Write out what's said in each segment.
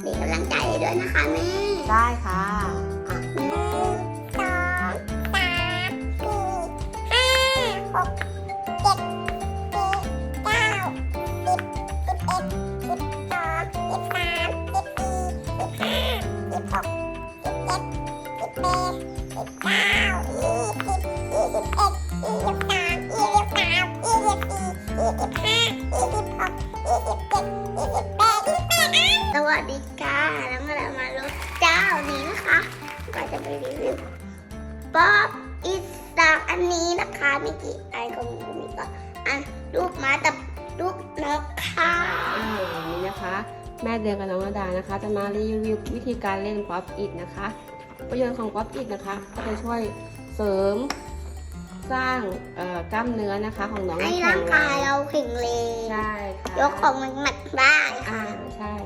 เป็นกำลังใจให้ด้วยนะคะแม่ได้ค่ะอะหนึ่งสองสามสี่ห้าหกเจ็ดแปดเก้าสิบสิบเอ็ดสิบสองสิบสามสิบสี่สิบห้าสิบหกสิบเจ็ดสิบแปดสิบเก้ายี่สิบยี่สิบเอ็ดยี่สิบสอง วัสดีค่ะแล้วมาเรามาลดเจ้านี้นะคะก็จะไปรีวิวป๊อปอิสระอันนี้นะคะมีกี่อันก็มีมีก็อันลูกหมากับลูกนกค่ะอ่าวันนี้นะคะ แม่เดือนกับน้องระดานะคะ จะมารีวิววิธีการเล่นป๊อปอิดนะคะ ประโยชน์ของป๊อปอิดนะคะ ก็จะช่วยเสริมสร้างเอ่อกล้ามเนื้อนะคะของน้องให้แข็ร่างงแรกายงเราแข็งแรงใช่ค่ะยกของหนักๆได้อ่าค่ะใช่ค่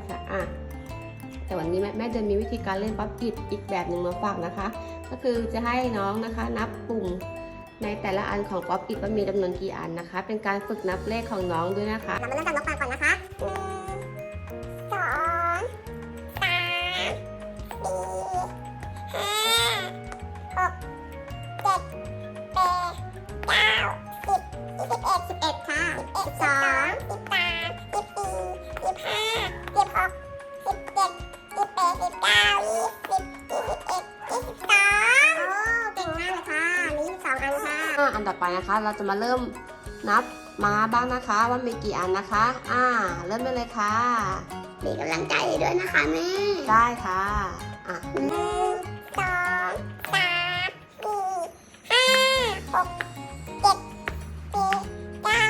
ะอะแต่ วันนี้แม่แม่เดือนมีวิธีการเล่นป๊อปอิดอีกแบบหนึ่งมาฝากนะคะ ก็คือจะให้น้องนะคะนับปุ่มในแต่ละอันของป๊อปอิดว่ามีจำนวนกี่อันนะคะ เป็นการฝึกนับเลขของน้องด้วยนะคะเรามาเริ่มจากนกปลาก่อนนะคะหนึ่งสองสามสี่ห้าหกเจ็ดแปดเก้าสิบสิบเอ็ดสิบเอ็ดค่ะสิบสอง นต่อไปนะคะ เราจะมาเริ่มนับม้าบ้างนะคะ ว่ามีกี่อันนะคะ อ่า เริ่มได้เลยค่ะมีกำลังใจให้ด้วยนะคะแม่ ได้ค่ะ อะหนึ่งสองสามสี่ห้าหกเจ็ดแปดเก้า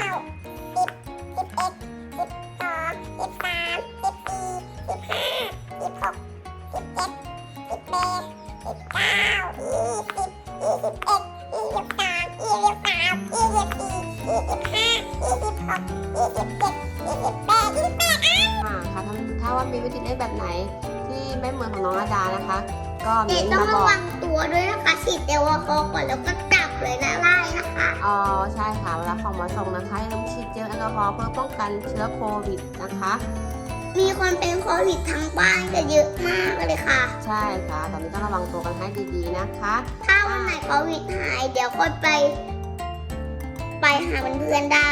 สิบสิบเอ็ดสิบสองสิบสามสิบสี่สิบห้าสิบหกสิบเจ็ดสิบแปดสิบเก้ายี่สิบยี่สิบเอ็ดยี่สิบสอง ยี่สิบสามยี่สิบสี่ยี่สิบห้ายี่สิบหกยี่สิบเจ็ดยี่สิบแปดยี่สิบแปดอะอ่าค่ะถ้าถ้าว่ามีวิธีเล่นแบบไหนที่ไม่เหมือนของน้องอาดานะคะ ก็เด็เม้กต้องบระอกวังตัวด้วยนะคะฉีดเจลแอลกอฮอล์ก่อนแล้วก็จับเลยนะไล่นะคะ อ๋อใช่ค่ะเวลาของมาส่งนะคะอย่าลืมฉีดเจลแอลกอฮอล์เพื่อป้องกันเชื้อโควิดนะคะ มีคนเป็นโควิดทั้งบ้านก็เยอะมากเลยค่ะ ใช่ค่ะ ตอนนี้ต้องระวังตัวกันให้ดีๆนะคะ ถ้าวันไหนโควิดหาย เดี๋ยวก็ไปไป หาเพื่อนๆได้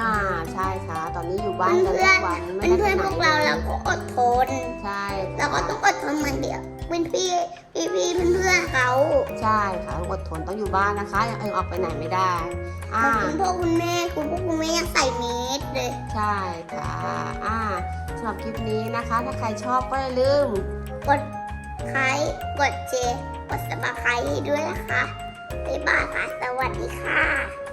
อ่าใช่ค่ะตอนนี้อยู่บ้านกันเพื่ทุอนกวันๆไม่ได้ไปเพื่อนไหๆนพวกเราเราก็อดทน ใช่เราก็ต้องอดทนเหมือนเดียวเป็นพี่พี่พี่เพื่อนๆเขาใช่ค่ะต้องอดทนต้องอยู่บ้านนะคะยังเองออกไปไหนไม่ได้ อ่า คุณพ่อคุณแม่คุณพ่อคุณแม่ยังใส่เมสเลยใช่ค่ะอ่าสำหรับคลิปนี้นะคะ ถ้าใครชอบก็อย่าลืม กดไลค์กดแชร์กดซับสไครต์ด้วยนะคะบ๊ายบายค่ะสวัสดีค่ะ